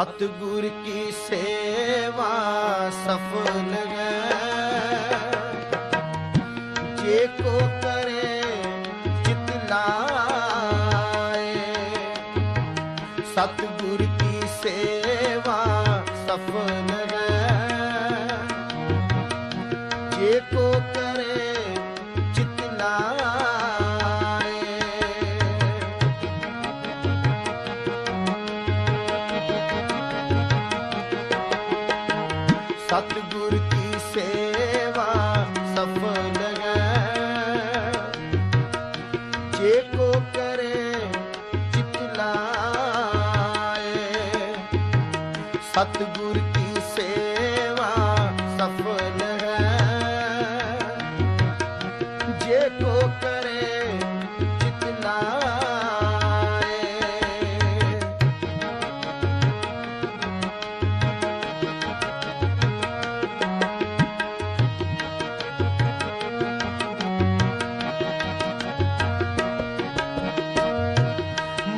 ਸਤਗੁਰ ਕੀ ਸੇਵਾ ਸਫਲ ਗਏ ਗੁਰ ਕੀ ਸੇਵਾ ਸਫਲ ਹੈ ਕਰੇ ਚਿਤ ਲਾਏ ਸਤਗੁਰ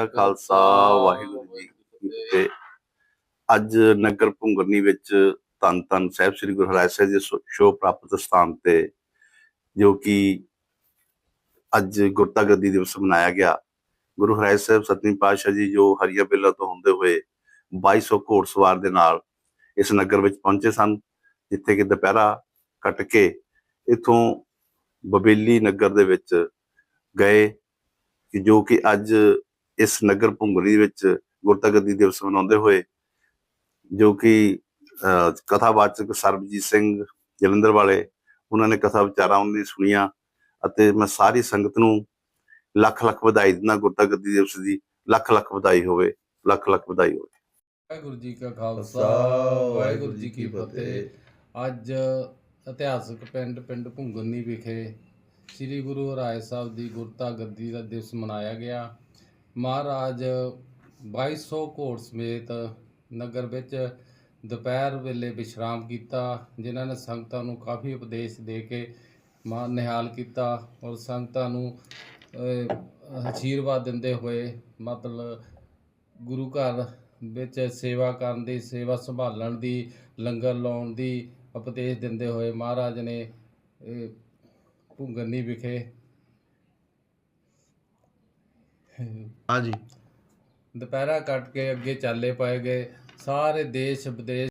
ਕਾ ਖਾਲਸਾ, ਵਾਹਿਗੁਰੂ ਜੀ ਕੀ ਅੱਜ ਨਗਰ ਭੁੰਗਰਨੀ ਵਿੱਚ ਧੰਨ ਧੰਨ ਸਾਹਿਬ ਸ੍ਰੀ ਗੁਰੂ ਹਰਿ ਸਾਹਿਬ ਜੀ ਸ਼ੋਅ ਪ੍ਰਾਪਤ ਸਥਾਨ ਤੇ, ਜੋ ਕਿ ਅੱਜ ਗੁਰਤਾ ਗੱਦੀ ਦਿਵਸ ਮਨਾਇਆ ਗਿਆ। ਗੁਰੂ ਹਰਿ ਸਾਹਿਬ ਸਤਵੇਂ ਪਾਤਸ਼ਾਹ ਜੀ, ਜੋ ਹਰੀਆ ਬੇਲਾ ਤੋਂ ਹੁੰਦੇ ਹੋਏ 2200 ਘੋੜਸਵਾਰ ਦੇ ਨਾਲ ਇਸ ਨਗਰ ਵਿੱਚ ਪਹੁੰਚੇ ਸਨ, ਜਿੱਥੇ ਕਿ ਦੁਪਹਿਰਾ ਕੱਟ ਕੇ ਇਥੋਂ ਬਬੇਲੀ ਨਗਰ ਦੇ ਵਿੱਚ ਗਏ ਕਿ ਜੋ ਕਿ ਅੱਜ ਇਸ ਨਗਰ ਭੁੰਗਰੀ ਵਿੱਚ ਗੁਰਤਾ ਗੱਦੀ ਦਿਵਸ ਮਨਾਉਂਦੇ ਹੋਏ ਜੋ ਕਿ ਕਥਾਵਾਚਕ ਸਰਬਜੀਤ ਸਿੰਘ ਜਲੰਧਰ ਵਾਲੇ ਉਹਨਾਂ ਨੇ ਕਥਾ ਵਿਚਾਰਾਂ ਉਹਨਾਂ ਦੀ ਸੁਣੀਆਂ ਅਤੇ ਮੈਂ ਸਾਰੀ ਸੰਗਤ ਨੂੰ ਲੱਖ ਲੱਖ ਵਧਾਈ ਦਿੰਦਾ ਗੁਰਤਾ ਗੱਦੀ ਦਿਵਸ ਦੀ ਲੱਖ ਲੱਖ ਵਧਾਈ ਹੋਵੇ ਲੱਖ ਲੱਖ ਵਧਾਈ ਹੋਵੇ। ਵਾਹਿਗੁਰੂ ਜੀ ਕਾ ਖਾਲਸਾ ਵਾਹਿਗੁਰੂ ਜੀ ਕੀ ਫਤਿਹ। ਅੱਜ ਇਤਿਹਾਸਕ ਪਿੰਡ ਪਿੰਡ ਭੁੰਗਰਨੀ ਵਿਖੇ ਸ੍ਰੀ ਗੁਰੂ ਹਰਾਏ ਸਾਹਿਬ ਦੀ ਗੁਰਤਾ ਗੱਦੀ ਦਾ ਦਿਵਸ ਮਨਾਇਆ ਗਿਆ। ਮਹਾਰਾਜ 2200 ਘੋੜ ਸਮੇਤ ਨਗਰ ਵਿੱਚ ਦੁਪਹਿਰ ਵੇਲੇ ਵਿਸ਼ਰਾਮ ਕੀਤਾ ਜਿਨ੍ਹਾਂ ਨੇ ਸੰਗਤਾਂ ਨੂੰ ਕਾਫੀ ਉਪਦੇਸ਼ ਦੇ ਕੇ ਮਾ ਨਿਹਾਲ ਕੀਤਾ ਔਰ ਸੰਗਤਾਂ ਨੂੰ ਅਹ, ਆਸ਼ੀਰਵਾਦ ਦਿੰਦੇ ਹੋਏ ਮਤਲਬ ਗੁਰੂ ਘਰ ਵਿੱਚ ਸੇਵਾ ਕਰਨ ਦੀ ਸੇਵਾ ਸੰਭਾਲਣ ਦੀ ਲੰਗਰ ਲਾਉਣ ਦੀ ਉਪਦੇਸ਼ ਦਿੰਦੇ ਹੋਏ ਮਹਾਰਾਜ ਨੇ ਭੁੰਗਨੀ ਵਿਖੇ ਹਾਂਜੀ। ਦੁਪਹਿਰਾ ਕੱਟ ਕੇ ਅੱਗੇ ਚਾਲੇ ਪਾਏ ਗਏ। ਸਾਰੇ ਦੇਸ਼ ਵਿਦੇਸ਼